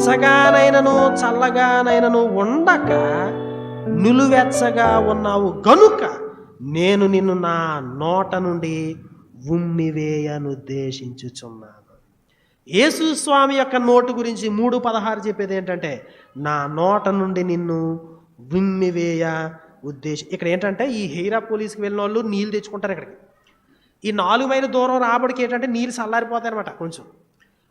వెచ్చగానైనను చల్లగానైనను ఉండక నిలువెచ్చగా ఉన్నావు గనుక నేను నిన్ను నా నోట నుండి ఉమ్మివేయనుద్దేశించుచున్నాను యేసు స్వామి యొక్క నోటు గురించి మూడు పదహారు చెప్పేది ఏంటంటే నా నోట నుండి నిన్ను ఉమ్మివేయ ఉద్దేశం ఇక్కడ ఏంటంటే ఈ హెయిరా పోలీస్కి వెళ్ళిన వాళ్ళు నీళ్ళు తెచ్చుకుంటారు ఇక్కడికి. ఈ నాలుగు మైలు దూరం రాబడికి ఏంటంటే నీళ్ళు చల్లారిపోతాయి అనమాట కొంచెం.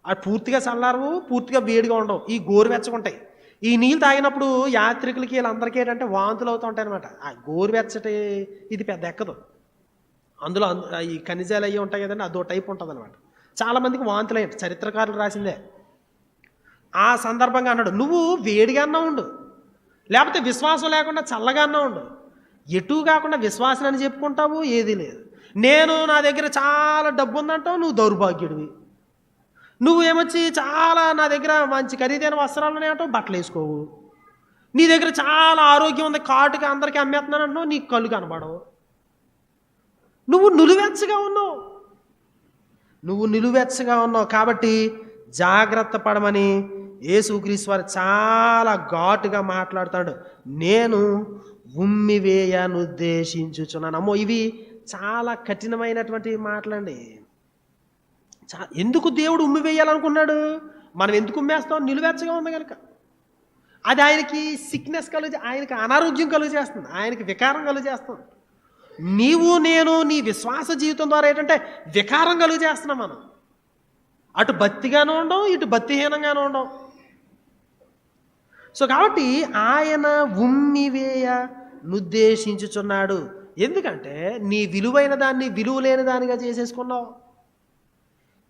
అది పూర్తిగా చల్లారవు పూర్తిగా వేడిగా ఉండవు. ఈ గోరువెచ్చగుంటాయి ఈ నీళ్ళు తాగినప్పుడు యాత్రికులకి వీళ్ళందరికీ ఏంటంటే వాంతులు అవుతూ ఉంటాయి అనమాట ఆ గోరువెచ్చటి ఇది పెద్ద ఎక్కదు. అందులో అంద- ఈ ఖనిజాలు అవి ఉంటాయి కదండి అదో టైప్ ఉంటుంది అనమాట చాలామందికి వాంతులు అయ్యాయి చరిత్రకారులు రాసిందే. ఆ సందర్భంగా అన్నాడు నువ్వు వేడిగా అన్నా ఉండు. లేకపోతే విశ్వాసం లేకుండా చల్లగా అన్నా ఉండు. ఎటు కాకుండా విశ్వాసం అని చెప్పుకుంటావు ఏదీ లేదు. నేను నా దగ్గర చాలా డబ్బు ఉందంటావు నువ్వు దౌర్భాగ్యుడివి. నువ్వు ఏమొచ్చి చాలా నా దగ్గర మంచి ఖరీదైన వస్త్రాలు ఉన్నాయంటావు బట్టలు వేసుకోవు. నీ దగ్గర చాలా ఆరోగ్యం ఉంది కాటుకి అందరికీ అమ్మేస్తున్నాను అంటున్నావు నీకు కళ్ళు కనబడవు. నువ్వు నిలువెచ్చగా ఉన్నావు. నువ్వు నిలువెచ్చగా ఉన్నావు కాబట్టి జాగ్రత్త పడమని ఏసుక్రీశ్వర్ చాలా ఘాటుగా మాట్లాడుతాడు. నేను ఉమ్మివేయను ఉద్దేశించుచున్నాను అమ్మో ఇవి చాలా కఠినమైనటువంటి మాటలండి. చా ఎందుకు దేవుడు ఉమ్మి వేయాలనుకున్నాడు? మనం ఎందుకు ఉమ్మేస్తాం? నిలువెచ్చగా ఉంది కనుక అది ఆయనకి సిక్నెస్ కలుగు ఆయనకి అనారోగ్యం కలుగు చేస్తుంది. ఆయనకి వికారం కలుగు చేస్తుంది. నీవు నేను నీ విశ్వాస జీవితం ద్వారా ఏంటంటే వికారం కలుగు చేస్తున్నాం మనం. అటు భక్తిగానే ఉండం ఇటు భక్తిహీనంగానే ఉండం. సో కాబట్టి ఆయన ఉమ్మివేయ నుద్దేశించుచున్నాడు. ఎందుకంటే నీ విలువైన దాన్ని విలువ లేని దానిగా చేసేసుకున్నావు.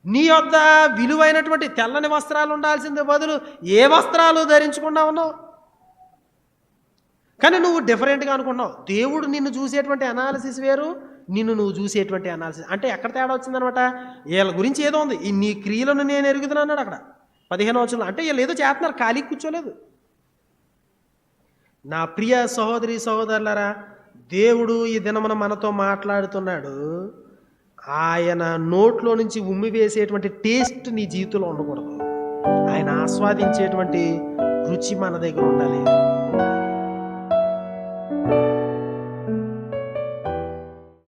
నీ యొద్ద విలువైనటువంటి తెల్లని వస్త్రాలు ఉండాల్సిందే బదులు ఏ వస్త్రాలు ధరించకుండా ఉన్నావు? కానీ నువ్వు డిఫరెంట్గా అనుకున్నావు దేవుడు నిన్ను చూసేటువంటి అనాలిసిస్ వేరు నిన్ను నువ్వు చూసేటువంటి అనాలిసిస్ అంటే ఎక్కడ తేడా వచ్చిందనమాట? వీళ్ళ గురించి ఏదో ఉంది. ఈ నీ క్రియలను నేను ఎరుగుతున్నాను అన్నాడు అక్కడ. పదిహేను వచ్చులు అంటే వీళ్ళు ఏదో చేస్తున్నారు ఖాళీ కూర్చోలేదు. నా ప్రియ సహోదరి సహోదరులరా దేవుడు ఈ దినమున మనతో మాట్లాడుతున్నాడు. ఆయన నోట్లో నుంచి ఉమ్మి వేసేటువంటి టేస్ట్ నీ జీవితంలో ఉండకూడదు. ఆయన ఆస్వాదించేటువంటి రుచి మన దగ్గర ఉండాలి.